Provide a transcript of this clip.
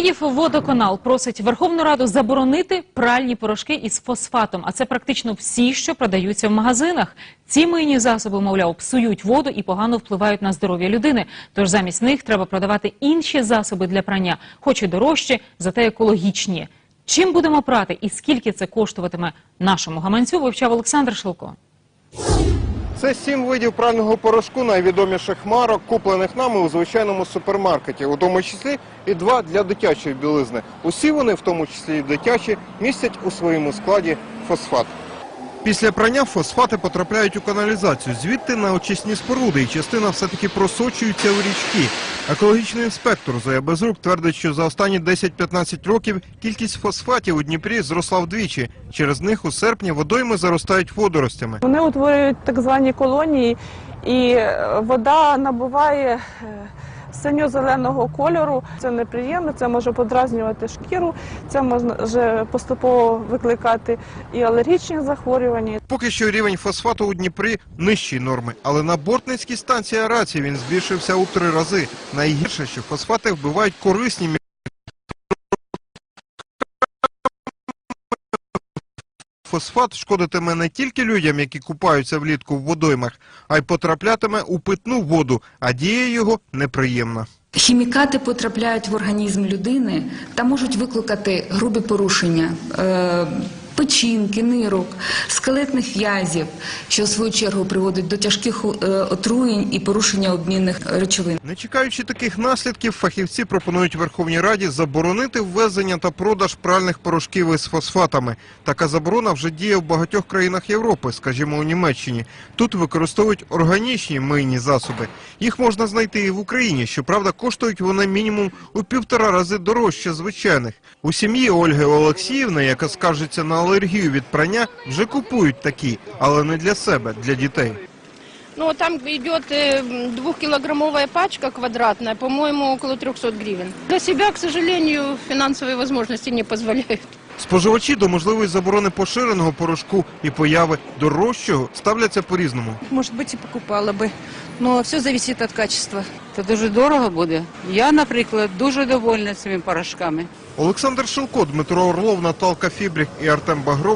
Київводоканал просить Верховну Раду заборонити пральні порошки із фосфатом, а це практично всі, що продаються в магазинах. Ці мийні засоби, мовляв, псують воду і погано впливають на здоров'я людини. Тож замість них треба продавати інші засоби для прання, хоч і дорожчі, зате екологічні. Чим будемо прати і скільки це коштуватиме нашому гаманцю, вивчав Олександр Шилко. Це сім видів прального порошку найвідоміших марок, куплених нами у звичайному супермаркеті, у тому числі і два для дитячої білизни. Усі вони, в тому числі і дитячі, містять у своєму складі фосфат. Після прання фосфати потрапляють у каналізацію, звідти на очисні споруди, і частина все-таки просочується у річки. Екологічний інспектор Зоя Безрук твердить, що за останні 10-15 років кількість фосфатів у Дніпрі зросла вдвічі. Через них у серпні водойми заростають водоростями. Вони утворюють так звані колонії, і е, вода набуває е, синьо-зеленого кольору. Це неприємно, це може подразнювати шкіру, це може поступово викликати і алергічні захворювання. Поки що рівень фосфату у Дніпрі нижчі норми, але на бортницькій станції арації він збільшився у три рази. Найгірше, що фосфати вбивають корисні Фосфат шкодитиме не тільки людям, які купаються влітку в водоймах, а й потраплятиме у питну воду, а дія його неприємна. Хімікати потрапляють в організм людини та можуть викликати грубі порушення е, печінки, нирок, скелетних в'язів, що в свою чергу приводить до тяжких е, отруєнь і порушення обмінних речовин. Не чекаючи таких наслідків, фахівці пропонують Верховній Раді заборонити ввезення та продаж пральних порошків із фосфатами. Така заборона вже діє в багатьох країнах Європи, скажімо, у Німеччині. Тут використовують органічні мийні засоби. Їх можна знайти і в Україні. Щоправда, коштують вони мінімум у півтора рази дорожче звичайних. У сім'ї Ольги Олексіївни, яка скаржиться на алергію від прання, вже купують такі, але не для себе, для дітей. Ну, там идет э, м, двухкилограммовая пачка квадратная, по-моему, около 300 гривен. Для себя, к сожалению, финансовые возможности не позволяют. Споживачі до можливої заборони поширеного порошку і появи дорожчого ставляться по-різному. Может быть, и покупала бы. Но все зависит от качества. Це дуже дорого буде. Я, наприклад, дуже довольна цими порошками. Олександр Шилко, Дмитро Орлов, Наталка Фібріх і Артем Багров